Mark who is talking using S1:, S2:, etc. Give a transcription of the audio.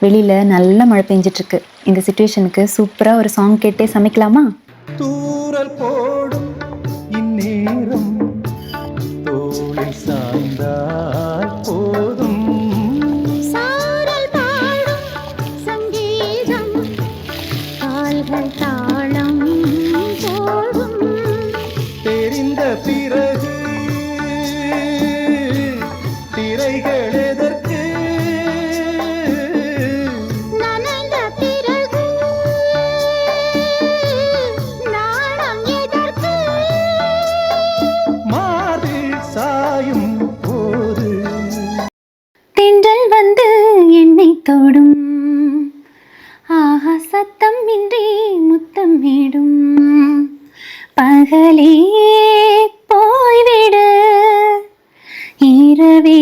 S1: வெளியில் நல்ல மழை பெஞ்சிட்ருக்கு. இந்த சுச்சுவேஷனுக்கு சூப்பராக ஒரு சாங் கேட்டே சமைக்கலாமா?
S2: தூரல் போடும் இந்நேரம். தோளில் சாய்ந்தால் போதும்.
S3: சாரல் பாடும் சங்கீதம். கால்கள் தாளம் போடும்.
S2: தெரிந்த பிறகு
S1: வந்து என்னை தொடும். ஆஹா சத்தம் இன்றி முத்தம் மேடும் பகலே போய்விடு. இரவே